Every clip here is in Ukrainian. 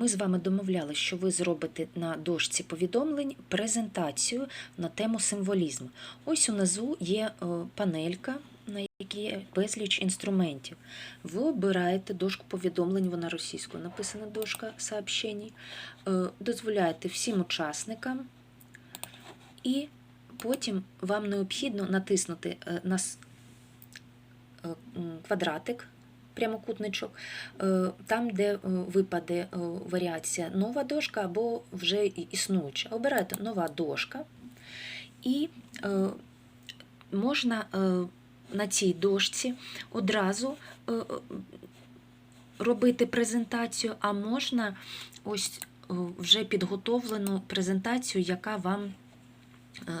Ми з вами домовлялися, що ви зробите на дошці повідомлень презентацію на тему символізм. Ось унизу є е, панелька, на якій безліч інструментів. Ви обираєте дошку повідомлень, вона російською написана дошка сообщень, дозволяєте всім учасникам, і потім вам необхідно натиснути е, на е, квадратик, прямокутничок, е, там, де е, випаде е, варіація нова дошка або вже існуюча. Обирайте нова дошка, і можна на цій дошці одразу робити презентацію, а можна ось вже підготовлену презентацію, яка вам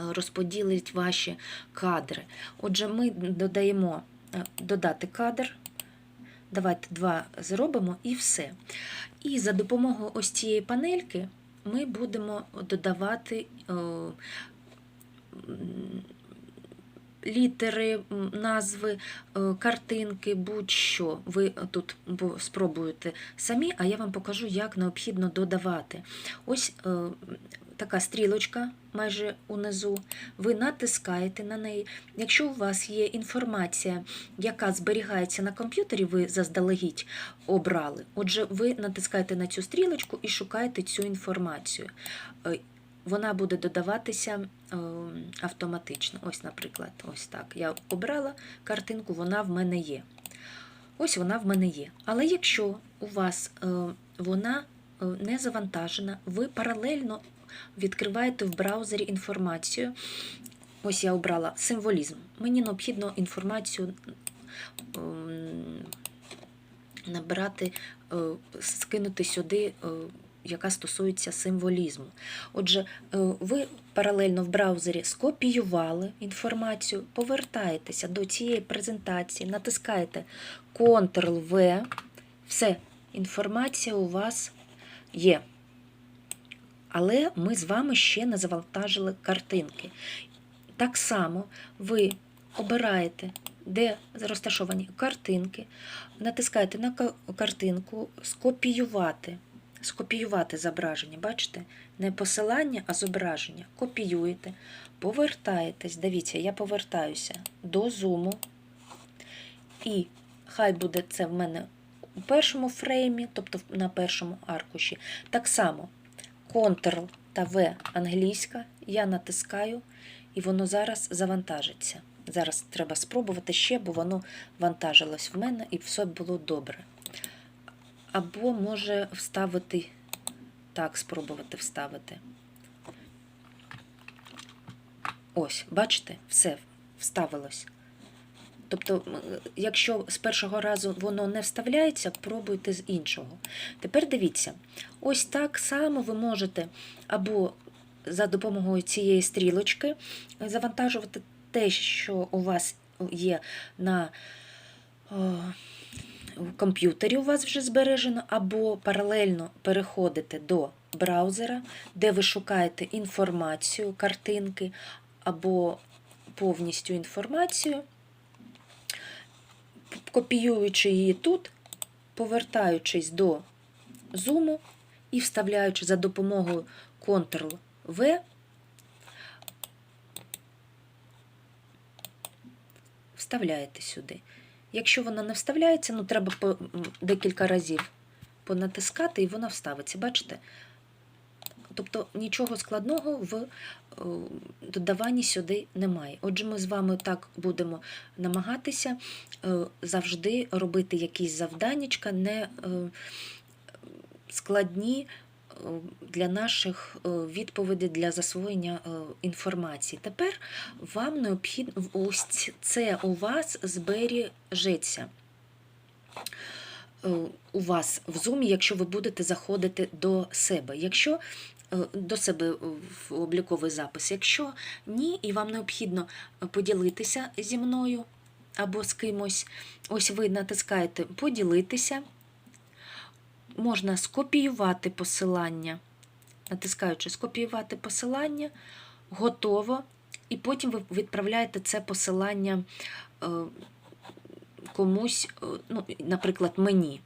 розподілить ваші кадри. Отже, ми додаємо додати кадр. Давайте два зробимо і все. І за допомогою ось цієї панельки ми будемо додавати е, літери, назви, е, картинки, будь-що. Ви тут спробуєте самі, а я вам покажу, як необхідно додавати. Ось е, така стрілочка майже унизу. Ви натискаєте на неї. Якщо у вас є інформація, яка зберігається на комп'ютері, ви заздалегідь обрали. Отже, ви натискаєте на цю стрілочку і шукаєте цю інформацію. Вона буде додаватися е, автоматично. Ось, наприклад, ось так. Я обрала картинку, вона в мене є. Ось вона в мене є. Але якщо у вас е, вона е, не завантажена, ви паралельно відкриваєте в браузері інформацію. Ось я обрала символізм. Мені необхідно інформацію ем, набирати, е, скинути сюди, яка стосується символізму. Отже, е, ви паралельно в браузері скопіювали інформацію, повертаєтеся до цієї презентації, натискаєте Ctrl-V, все, інформація у вас є. Але ми з вами ще не завантажили картинки. Так само ви обираєте, де розташовані картинки, натискаєте на картинку скопіювати. Скопіювати зображення, бачите? Не посилання, а зображення. Копіюєте, повертаєтесь. Дивіться, я повертаюся до зуму. І хай буде це в мене у першому фреймі, тобто на першому аркуші. Так само Ctrl та V англійська, я натискаю, і воно зараз завантажиться. Зараз треба спробувати ще, бо воно вантажилось в мене і все було добре. Або може вставити, так, спробувати вставити. Ось, бачите, все вставилось. Тобто, якщо з першого разу воно не вставляється, пробуйте з іншого. Тепер дивіться, ось так само ви можете або за допомогою цієї стрілочки завантажувати те, що у вас є на в комп'ютері, у вас вже збережено, або паралельно переходите до браузера, де ви шукаєте інформацію, картинки, або повністю інформацію копіюючи її тут, повертаючись до зуму і вставляючи за допомогою Ctrl-V, вставляєте сюди. Якщо вона не вставляється, ну треба по, декілька разів понатискати, і вона вставиться. Бачите? Тобто нічого складного в е, додаванні сюди немає. Отже, ми з вами так будемо намагатися е, завжди робити якісь завданнячка, не е, складні для наших е, відповідей для засвоєння е, інформації. Тепер вам необхідно ось це у вас збережеться. е, У вас в зумі, якщо ви будете заходити до себе. Якщо до себе в обліковий запис. Якщо ні, і вам необхідно поділитися зі мною або з кимось, ось ви натискаєте поділитися, можна скопіювати посилання, натискаючи скопіювати посилання, готово, і потім ви відправляєте це посилання е, комусь, е, ну, наприклад, мені.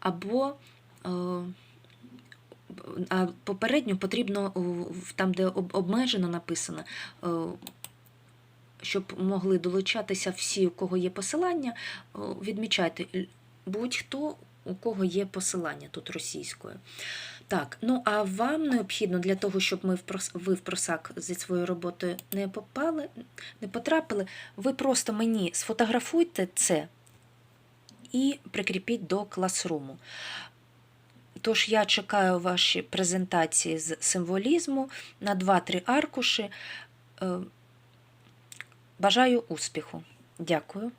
Або е, А попередньо потрібно там, де обмежено написано, щоб могли долучатися всі, у кого є посилання, відмічайте будь-хто, у кого є посилання тут російською. Так, ну а вам необхідно для того, щоб ми в прос- ви в просак зі своєю роботою не попали, не потрапили, ви просто мені сфотографуйте це і прикріпіть до класруму. Тож я чекаю ваші презентації з символізму на 2-3 аркуші. Е, Бажаю успіху. Дякую.